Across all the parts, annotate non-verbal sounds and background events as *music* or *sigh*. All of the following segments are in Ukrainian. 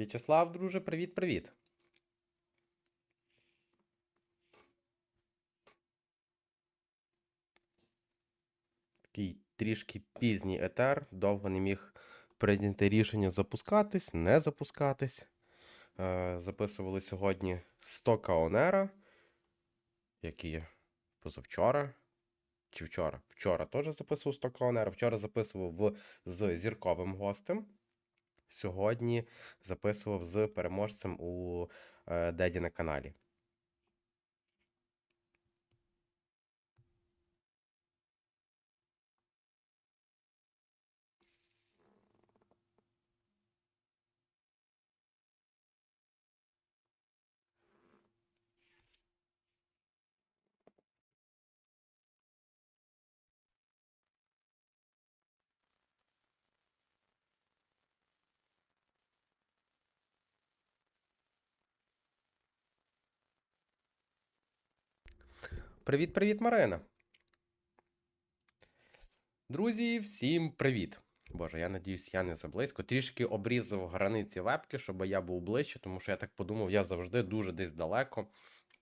В'ячеслав, друже, привіт-привіт. Такий трішки пізній етер, довго не міг прийняти рішення запускатись, не запускатись. Е, записували сьогодні 100 Каонера, які позавчора. Чи вчора? Вчора теж записував 100 Каонера. Вчора записував в, з зірковим гостем. Сьогодні записував з переможцем у е, Деді на каналі. Привіт-привіт, Марина. Друзі, всім привіт! Боже, я надіюсь, я не заблизько. Трішки обрізав границі вебки, щоб я був ближче, тому що я так подумав, я завжди дуже десь далеко.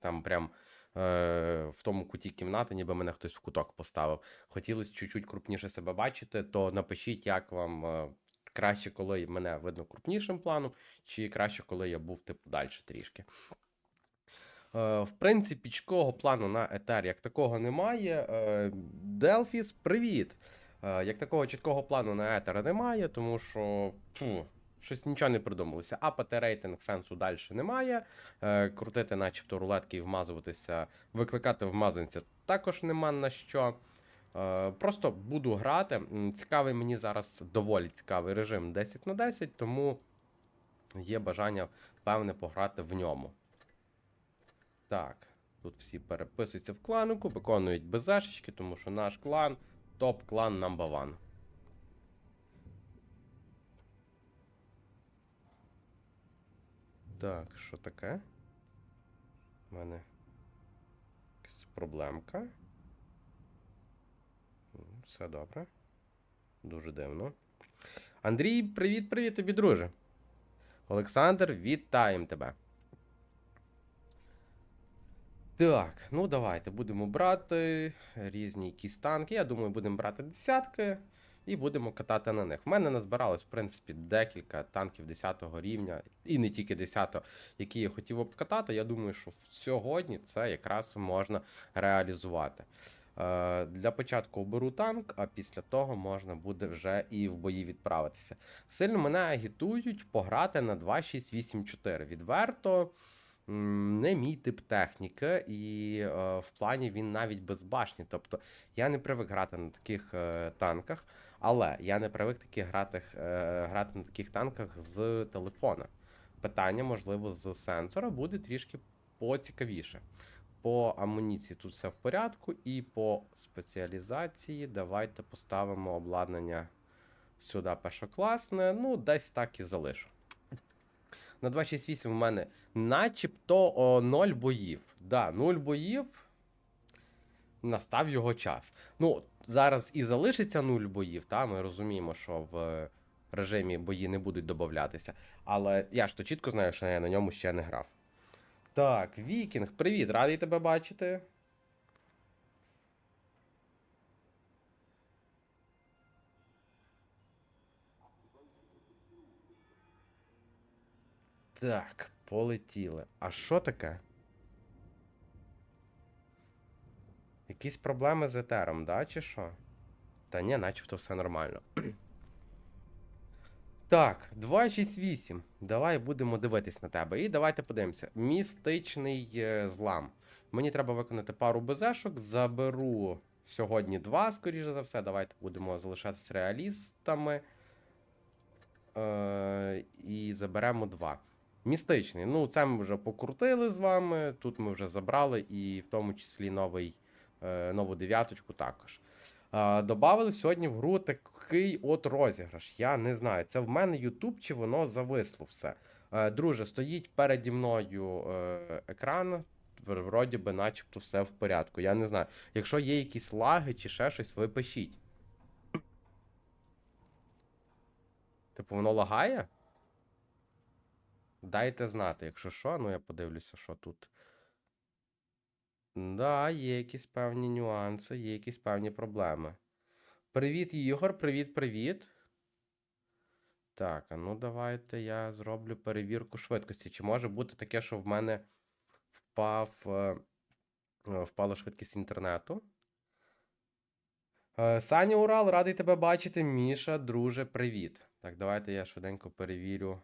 Там прям е- в тому куті кімнати, ніби мене хтось в куток поставив. Хотілося чуть-чуть крупніше себе бачити, то напишіть, як вам е- краще, коли мене видно крупнішим планом, чи краще, коли я був типу далі трішки. Е, В принципі, чіткого плану на етер як такого немає. Е, Делфіс, привіт! Е, Як такого чіткого плану на етер немає, тому що фу, щось нічого не придумалося. Апати рейтинг сенсу далі немає. Крутити, начебто, рулетки і вмазуватися, викликати вмазанця також нема на що. Просто буду грати. Цікавий мені зараз доволі цікавий режим 10 на 10, тому є бажання певне пограти в ньому. Так, тут всі переписуються в кланику, виконують безешечки, тому що наш клан топ-клан number one. Так, що таке? У мене якась проблемка. Все добре. Дуже дивно. Андрій, привіт-привіт тобі, друже. Олександр, вітаємо тебе. Так, ну давайте будемо брати різні якісь танки. Я думаю, будемо брати десятки і будемо катати на них. В мене назбиралось, в принципі, декілька танків 10 рівня, і не тільки 10, які я хотів обкатати. Я думаю, що сьогодні це якраз можна реалізувати. Е, Для початку оберу танк, а після того можна буде вже і в бої відправитися. Сильно мене агітують пограти на 2.6.8.4. Відверто. Не мій тип техніки, і е, в плані він навіть безбашний. Тобто я не привик грати на таких е, танках, але я не привик таки грати, е, грати на таких танках з телефона. Питання, можливо, з сенсора буде трішки поцікавіше. По амуніції тут все в порядку, і по спеціалізації давайте поставимо обладнання сюди першокласне. Ну, десь так і залишу. На 268 у мене начебто о, 0 боїв. Да, 0 боїв. Настав його час. Ну, зараз і залишиться 0 боїв, та ми розуміємо, що в режимі бої не будуть додатися. Але я ж то чітко знаю, що я на ньому ще не грав. Так, Вікінг, привіт, радий тебе бачити. Так, полетіли. А що таке? Якісь проблеми з етером, да, чи що? Та ні, начебто все нормально. *clears throat* Так, 268. Давай будемо дивитись на тебе. І давайте подивимося. Містичний е, злам. Мені треба виконати пару БЗшок. Заберу сьогодні два, скоріше за все. Давайте будемо залишатися реалістами. Е, і заберемо два. Містичний. Ну, це ми вже покрутили з вами. Тут ми вже забрали, і в тому числі новий, е, нову дев'яточку також. Добавили сьогодні в гру такий от розіграш. Я не знаю, це в мене YouTube чи воно зависло все. Е, друже, стоїть переді мною е, екран. Вроді би, начебто, все в порядку. Я не знаю. Якщо є якісь лаги чи ще щось, ви пишіть. Типу, воно лагає? Дайте знати, якщо що, ну я подивлюся, що тут. Да, є якісь певні нюанси, є якісь певні проблеми. Привіт, Ігор, привіт, привіт. Так, а ну давайте я зроблю перевірку швидкості. Чи може бути таке, що в мене впав, е, е, впала швидкість інтернету? Е, Саня Урал, радий тебе бачити. Міша, друже, привіт. Так, давайте я швиденько перевірю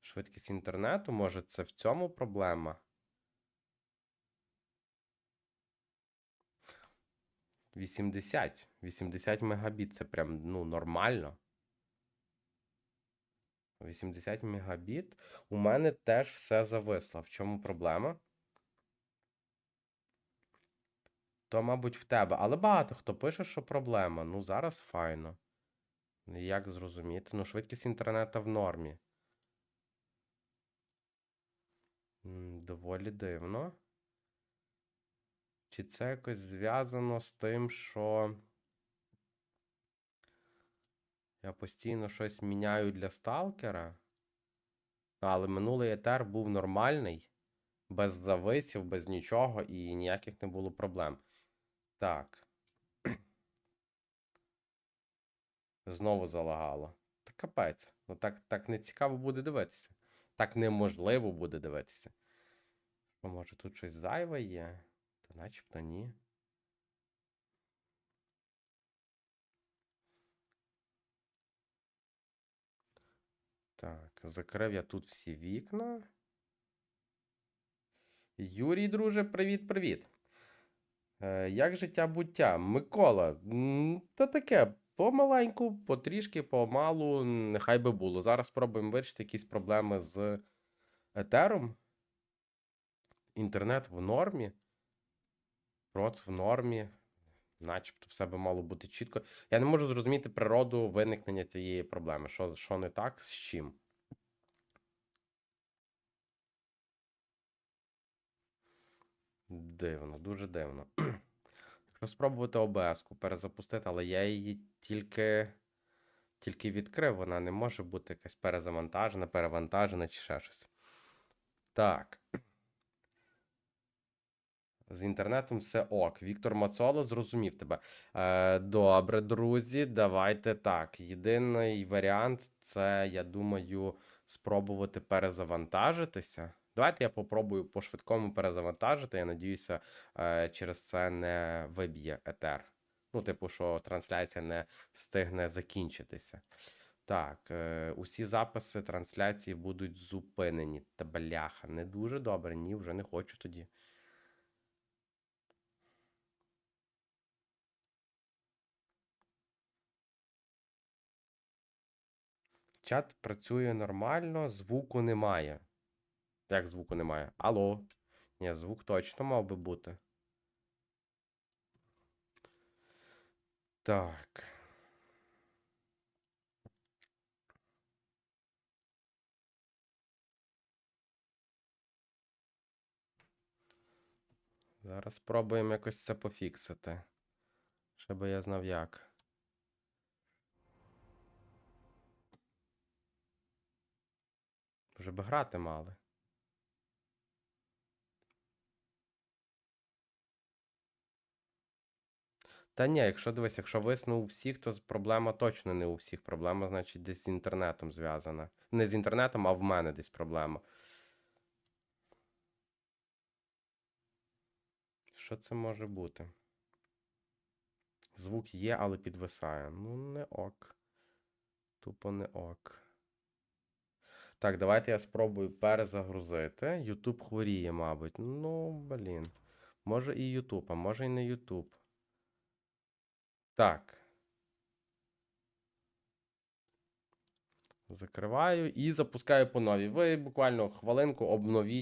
швидкість інтернету. Може, це в цьому проблема? Вісімдесят. 80 мегабіт. Це прям ну, нормально. 80 мегабіт. У мене теж все зависло. В чому проблема? То, мабуть, в тебе. Але багато хто пише, що проблема. Ну, зараз файно. Як зрозуміти? Ну, швидкість інтернету в нормі. Доволі дивно. Чи це якось зв'язано з тим, що я постійно щось міняю для сталкера? Але минулий етер був нормальний, без зависів, без нічого і ніяких не було проблем. Так. Знову залагало. Та капець. Ну так, так не цікаво буде дивитися. Так неможливо буде дивитися. Що, може, тут щось зайве є? Та начебто ні. Так, закрив я тут всі вікна. Юрій, друже, привіт-привіт. Е, як життя буття? Микола, та таке, помаленьку, потрішки, помалу, нехай би було. Зараз спробуємо вирішити якісь проблеми з етером. Інтернет в нормі. Проц в нормі. Начебто все би мало бути чітко. Я не можу зрозуміти природу виникнення цієї проблеми. Що, що не так, з чим? Дивно, дуже дивно. Якщо спробувати ОБС-ку перезапустити, але я її тільки, тільки відкрив, вона не може бути якась перезавантажена, перевантажена чи ще щось. Так. З інтернетом все ок. Віктор Мацоло зрозумів тебе. Е, добре, друзі, давайте так. Єдиний варіант це, я думаю, спробувати перезавантажитися. Давайте я попробую по швидкому перезавантажити. Я надіюся, е, через це не виб'є етер. Ну, типу, що трансляція не встигне закінчитися. Так, е, усі записи трансляції будуть зупинені. Та бляха, не дуже добре. Ні, вже не хочу тоді. Чат працює нормально, звуку немає. Як звуку немає? Алло. Ні, звук точно мав би бути. Так. Зараз спробуємо якось це пофіксити. Щоб я знав як. Вже би грати мали. Та ні, якщо дивись, якщо висно у всіх, то проблема точно не у всіх. Проблема, значить, десь з інтернетом зв'язана. Не з інтернетом, а в мене десь проблема. Що це може бути? Звук є, але підвисає. Ну, не ок. Тупо не ок. Так, давайте я спробую перезагрузити. YouTube хворіє, мабуть. Ну, блін. Може і YouTube, а може і не YouTube. Так. Закриваю і запускаю по новій. Ви буквально хвилинку обновіть